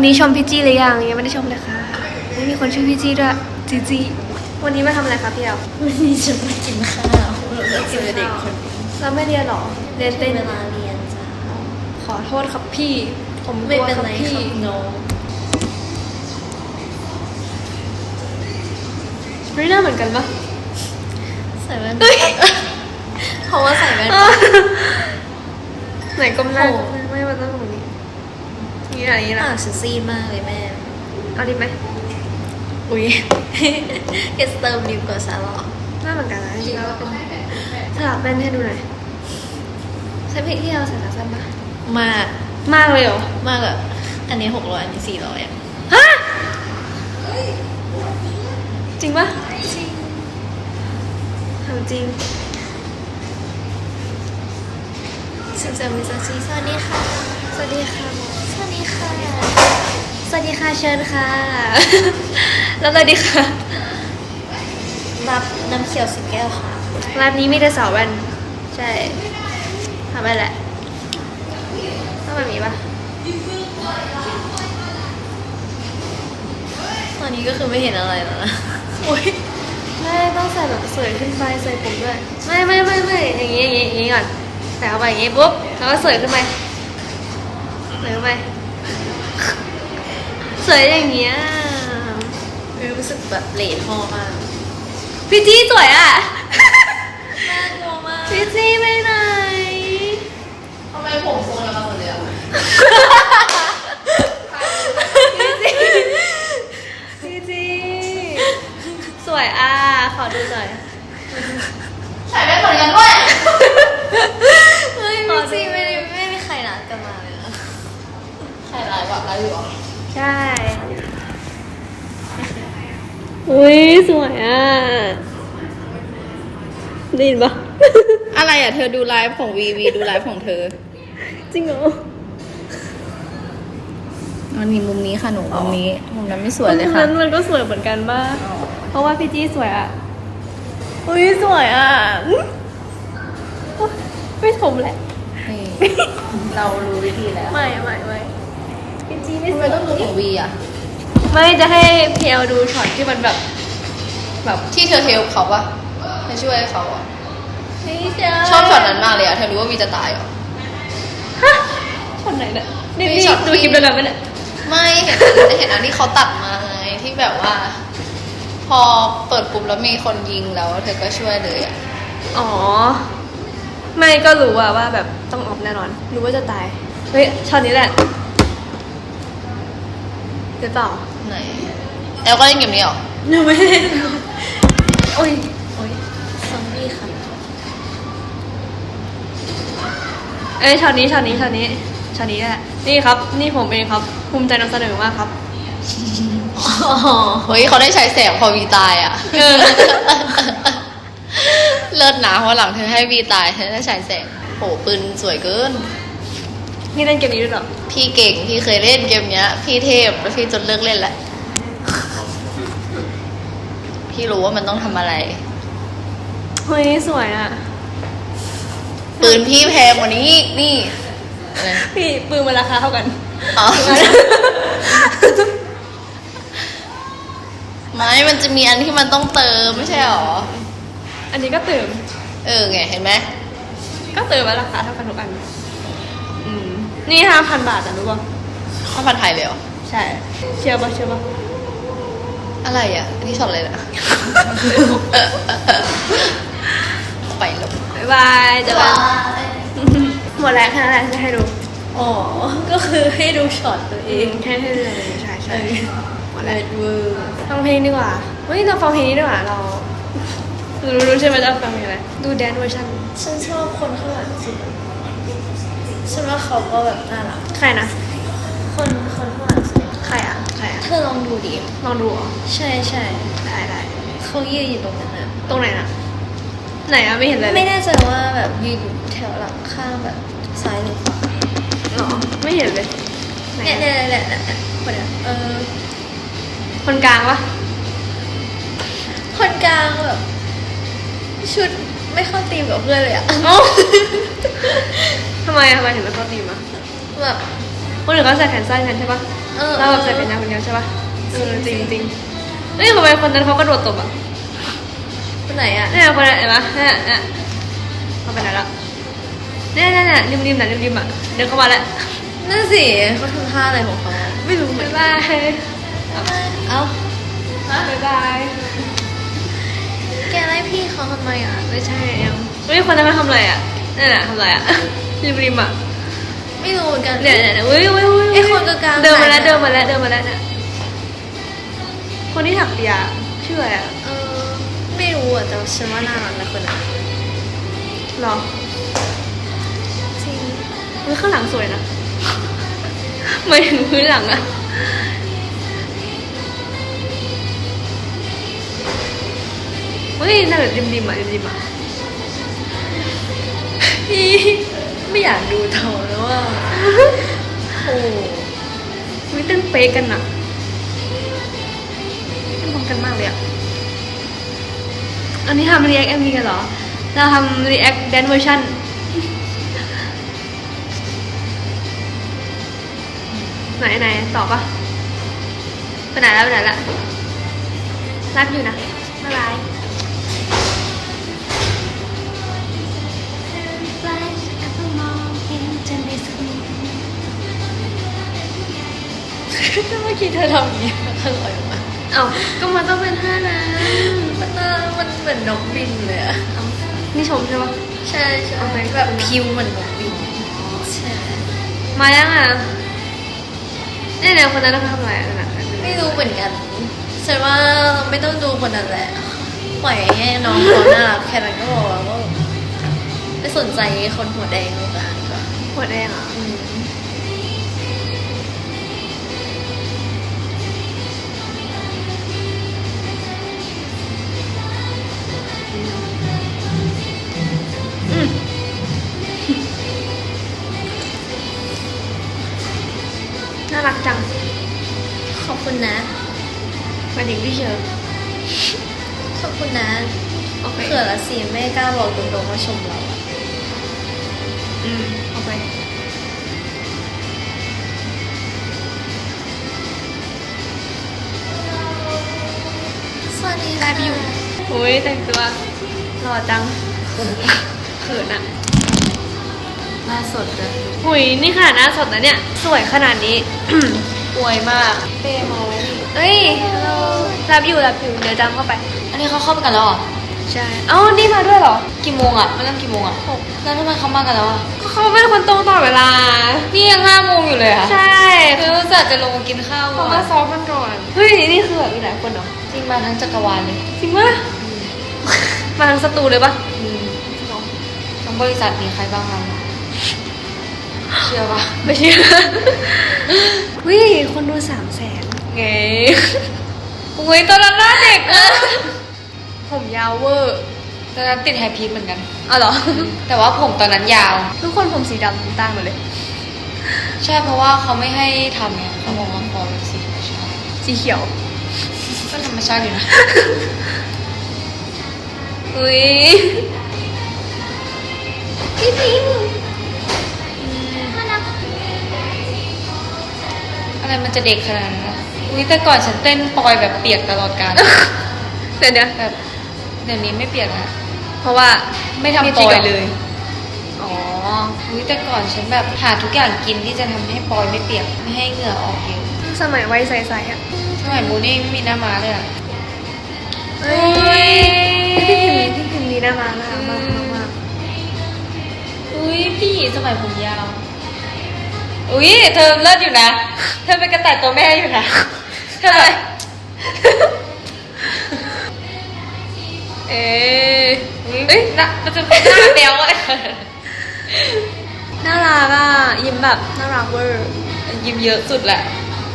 วันนี้ชมพี่จี้หรือยังยังไม่ได้ชมเลยค่ะไม่มีคนชื่อพี่จี้ด้วยจีจีวันนี้มาทำอะไรคะพี่เอลวันนี้จะมากินข้าวเราเจอเด็กคนนี้เราไม่เรียนหรอเรียนเป็เต้นนเวลาเรียนจ้าขอโทษครับพี่ผมกไม่ลัวเป็นครับไรคพี่รับน้องเฮ้ยหน้าเหมือนกันปะใส่แว่นเพราะว่าใส่แว่นไหนก้มหน้าโอ้ไม่มาตั้งตรงนี้ นี่อะไรนี่ปาล่ะกฉันซีดมากเลยแม่ เอาดีไหมอุ้ยเกสเติมดิวกว่าซาลอหน้าเหมือนกันนะจริงๆแล้วก็เป็นสลับแว่นให้ดูหน่อยใช่พี่ที่เราใส่ขาสั้นปะมากมากเลยเหรอ มากอะอันนี้หกร้อยอันนี้สี่ร้อยอะฮะจริงปะทำจริงฉันจะมีสักซีสวัสดีค่ะ สวัสดีค่ะสวัส ดีค่ะ สวัสดีค่ะเชิญค่ะ แล้วสวัสดีค่ะรับน้ำเขียวสิบแก้วค่ะ ร้านนี้มีแต่สาวแว่นใช่ทำไปแหละต้องแบบนี้ปะตอนนี้ก็คือไม่เห็นอะไรแล้วนะอุ้ยไม่ต้องใส่แบบสวยขึ้นไปใส่ผมด้วย ไม่ไม่ไม่ไม่อย่างงี้อย่างงี้อย่างงี้ก่อนใส่เข้าไปอย่างงี้ปุ๊บแล้วก็สวยขึ้นไปสวยขึ้นไป สวยอย่างเงี้ยรู้สึกแบบเลทพ่อมาก พี่จี้สวยอะน่ากลัวมากพี่จี้ไปไหนทำไมผมทรงแล้วมาหมดเลยอะพี่จี้สวยอะ ขอดูหน่อย ใส่ได้เหมือนกันด้วย เฮ้ยพี่ซีไม่ได้ไม่มีใครนัดกันมาเลยนะใคร ไลน์แบบไลน์อยู่เหรอใช่ อุ้ยสวยอะได้ยินปะ อะไรอะ เธอดูไลฟ์ของวีวีดูไลฟ์ของเธอจริงเหรอมันมีมุมนี้ค่ะหนูมุมนี้มุมนั้นไม่สวยเลยค่ะ นั้นมันก็สวยเหมือนกันบ้าเพราะว่าพี่จี้สวยอะ อุ้ยสวยอะอื้อไม่ชมแหละ นี่เรารู้วิธีแล้ว ไม่ไม่ไม่พี่ จี้ไม่ทำสไมวยต้องดูของวีอะ ไม่จะให้พีเอลดูช็อตที่มันแบบแบบที่เธอเทลเขาปะเธอช่วยเขาอะไม่ใช่ชอบช็อตนั้นมากเลยอะเธอรู้ว่าวีจะตายเหรอ ฮะช็อตไหนเนี่ยนี่มีนี่ช็อต ดูคลิปเดียวกันไหมเนี่ย ไม่เห็นเห็นอันที่เขาตัดมาไงที่แบบว่า พอเปิดปุ๊บแล้วมีคนยิงแล้ว เธอก็ช่วยเลยอะอ๋อ ไม่ก็รู้อะว่าแบบต้องออฟแน่นอน รู้ว่าจะตาย เฮ้ยช็อตนี้แหละ หรือเปล่าไหนแอลก็เล่นเกมนี้เหรอหนูไม่ได้โอ้ยโอ้ยซอมบี้ค่ะเอ้ยช็อตนี้ช็อตนี้ช็อตนี้ช็อตนี้แหละนี่ครับ นี่ผมเองครับ ภูมิใจนำเสนอมากครับอ๋อเฮ้ยเขาได้ใช้แสงพอวีตายอะเออเลิศนะเพราะหลังเธอให้วีตายเธอได้ฉายแสงโหปืนสวยเกิน นี่เล่นเกมนี้ด้วยเหรอ พี่เก่ง พี่เคยเล่นเกมเนี้ย พี่เทพแล้วพี่จนเลิกเล่นแหละ พี่รู้ว่ามันต้องทำอะไร เฮ้ย สวยอะปืนพี่แพงกว่านี้อีกนี่อะไรพี่ปืนมันราคาเท่ากัน อ๋อ ไม่ มันจะมีอันที่มันต้องเติมไม่ใช่หรอ อันนี้ก็เติม เออไงเห็นไหม ก็เติมมาราคาเท่ากันทุกอันอืม นี่ห้าพันบาทอะรู้ป่ะข้าวผัดไทยเลยเหรอ ใช่ เชื่อป่ะเชื่อป่ะอะไรอะ อันนี่ช็อตอะไรนะ ไปแล้วบ๊ายบายเจะกันหมดแล้วแค่นั้นแหละจะให้ดูอ๋อ ก็คือให้ดูช็อตตัวเอเองงแค่ให้ดูเลยใช่ใช่หมดเลิแล้วศเวอร์ฟังเพลงดีกว่าเฮ้ยเราฟังเพลงนี้ดีกว่าเรารู้รู้ใช่ไหมจะฟังเพลงอะไร ดูแดนเวอร์ชันฉันชอบคนข้างหลังสุด ฉันว่าเขาก็แบบน่ารัก ใครนะ คนคนข้างหลังสุดใครอะ ใครอะ เธอลองดูดิลองดูเหรอใช่ใช่ได้ได้เขายืนอยู่ตรงนั้นนะตรงไหนนะไหนอะไม่เห็นเลยไม่แน่ใจว่าแบบยืนอยู่แถวหลังข้างแบบซ้ายหรือขวาหรอไม่เห็นเลยไหนเนี่ยอะเนี่ยเนี่ยเนี่ยคนเนี้ยเออคนกลางปะคนกลางแบบ ชุดไม่เข้าตีมกับเพื่อนเลยอะ เอ้าทำไมอะทำไมถึงไม่เข้าตีมอะแบบคนอื่นเขาใส่แขนสั้นกันใช่ปะเอเออเราแบบใส่เป็นยางคนเดียวใช่ปะเออจริงจริงเฮ้ยทำไมคนนั้นเขากระโดดตบอะคนไหนอะเนี่ยคนนั้นเห็นปะเนี่ยเนี่ยเขาไปไหนละเนี่ยเนี่ยเนี่ยริมริมๆน่ะริมริมๆอะเดินเข้ามาแล้วนั่นสิเขาทำท่าอะไรของเขาอะไม่รู้เหมือนบายเอ้าบายบาย แกไล่พี่เขาทำไมอะ ไม่ใช่เอ็มเฮ้ยคนนั้นมาทำอะไรอะนั่นแหละทำอะไรอะ ริมริมๆอะไม่รู้เหมือนกันเนี่ยเนี่ยเนี่ยเฮ้ยเฮ้ยเฮ้ยไอ้คนกลางๆเดินมาแล้วไหนอะเดินมาแล้วเดินมาแล้วเนี่ยคนที่ถักเปียชื่ออะไรอะเออไม่รู้อะแต่ฉันว่าน่ารักนะคนนั้นหรอจริงเฮ้ยข้างหลังสวยนะหมายถึงพื้นหลังอะเฮ้ยน่าแบบริมๆอะริมๆอะพี่ ไม่อยากดูเธอแล้วว่าโอ้เฮ้ยเต้นเป๊ะกันอะเต้นพร้อมกันมากเลยอะอันนี้ทำ react MV กันเหรอ เราทำ react dance version ไหนไหนต่อปะไปไหนแล้วไปไหนละรักอยู่นะบ๊ายบาย เมื่อกี้เธอทำอย่างนี้อร่อยมากเอ้าก็มันต้องเป็นท่านั้นมันน่ามันเหมือนนกบินเลยอะเอ้านี่ชมใช่ปะใช่ใช่เอาไปแบบพิวเหมือนนกบินใช่มายังอะเนี่ยเนี่ยคนนั้นเขาทำอะไรอะนั่นน่ะไม่รู้เหมือนกันฉันว่าไม่ต้องดูคนนั้นแหละปล่อยให้น้องเขาน่ารักแค่นั้นก็พอแล้วก็ไม่สนใจคนหัวแดงเลยกันก็หัวแดงเหรอะ น่ารักจัง ขอบคุณนะหมายถึงพี่เชอร์ขอบคุณนะโอเคเผื่อละสิไม่กล้าบอกตรงๆว่าชมเราอะอืมเอาไปสวัสดีค่ะอยู่อุ้ยแต่งตัวหล่อจังเขินอะ หน้าสดเลยหุยนี่ขนาดหน้าสดนะเนี่ย สวยขนาดนี้อวยมากเป้มาไว้นี่เอ้ยรับอยู่รับอยู่เดี๋ยวจำเข้าไป อันนี้เขาเข้าไปกันแล้วเหรอใช่เอ้านี่มาด้วยเหรอ กี่โมงอะมันเริ่มกี่โมงอะแล้วทำไมเขามากันแล้วอะก็เขาเป็นคนตรงต่อเวลา นี่ยังห้าโมงอยู่เลยอะใช่คือรู้จักจะลงมากินข้าวเขาก่อมานซ้อมกันก่อนเฮ้ยนี่คือแบบมีหลายคนเหรอจริงมาทั้งจักรวาลเลยจริงปะมาทั้งสตูเลยปะอืมทั้งบริษัทมีใครบ้างคะ เชื่อปะไม่เชื่อเฮ้ยคนดูสามแสนไงอุ้ยตอนนั้นหน้าเด็กอะผมยาวเวอร์ตอนนั้นติดไฮพีทเหมือนกันอ๋อเหรอ แต่ว่าผมตอนนั้นยาว ทุกคนผมสีดำน้ำตาลหมดเลย ใช่เพราะว่าเขาไม่ให้ทำไงเขาบอกว่าขอเป็นสีธรรมชาติสีเขียวก็ธรรมชาติอยู่นะอุ้ยพี่พิม อะไรมันจะเด็กขนาดนั้นนะอุ้ยแต่ก่อนฉันเต้นปอยแบบเปียกตลอดการเดี๋ยวเดี๋ยวแบบเดี๋ยวนี้ไม่เปียกนะเพราะว่าไม่ทำมีปจริงอยเหรอเลย อ๋ออุ้ยแต่ก่อนฉันแบบหาทุกอย่างกินที่จะทำให้ปอยไม่เปียกไม่ให้เหงื่อออกเยอะสมัยวัยใสๆอะสมัยมูนี่ไม่มีหน้ามาเลยอะเฮ้ยพี่พิมพี่พิมดีนะมากมากมากมากมากอุ้ยพี่สมัยผมยาว อุ้ยเธอเลิศอยู่นะ เธอเป็นกระต่ายตัวแม่อยู่นะเธออะไรเอ๊ะเอ้ยนะมันจะเป็นหน้าแมวอะไรน่ารักอะ ยิ้มแบบน่ารักเวอร์ ยิ้มเยอะสุดแหละ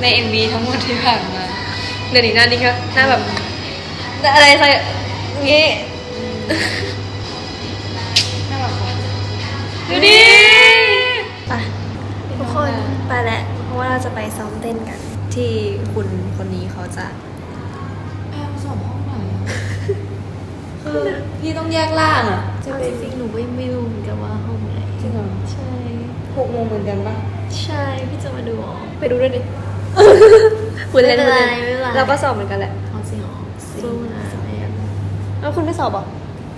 ใน MV ทั้งหมดที่ผ่านมาเดี๋ยวนี้หน้านี่ก็หน้าแบบอะไรใส่อย่างงี้น่ารักว่ะดูดิไป ทุกคนไปแล้วเพราะว่าเราจะไปซ้อมเต้นกัน ที่คุณคนนี้เขาจะแอลสองห้องไหนคือพี่ต้องแยกล่างอะจะไปจริงหนูไม่ไม่รู้เหมือนกันว่าห้องไหนจริงเหรอใช่หกโมงเหมือนกันปะใช่พี่จะมาดูอ๋อไปดูด้วยดิพูดเล่นไม่พูดเป็นเล่ไรนไม่เป็นไรเราก็สอบเหมือนกันแหละเอาสิหรอสู้นะแล้วคุณไม่สอบเหรอ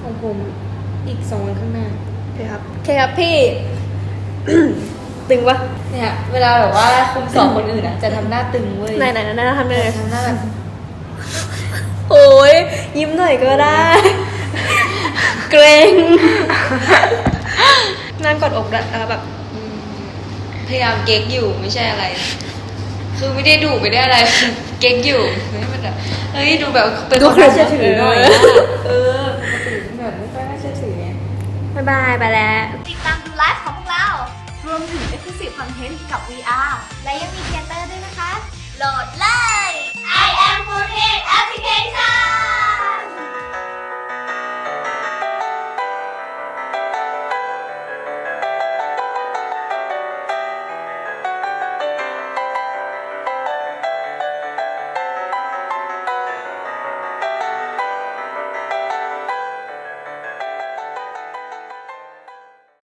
ของผมอีกสองวันข้างหน้าโอเคครับโอเคครับพี่ ตึงปะเนี่ยเวลาแบบว่าคุมสอบคนอื่นอะจะทำหน้าตึงเว้ยไหนไหนไหนทำได้เลยทำหน้าแบบโอ้ยยิ้มหน่อยก็ได้ เกรงนั่งกอดอกแล้วแล้วแบบอืมพยายามเก๊กอยู่ไม่ใช่อะไร คือไม่ได้ดุไม่ได้อะไรคือเก๊กอยู่ให้มันแบบเฮ้ยดูแบบเป็นคนน่าเชื่อถือหน่อยอะเออปกติเป็นแบบไม่ค่อยน่าเชื่อถือไงบายบายไปแล้ว ติดตามดูไลฟ์ของพวกเรา รวมถึง Exclusive Content กับ VR และยังมีเทเตอร์ด้วยนะคะ โหลดเลย I am Foodhead Application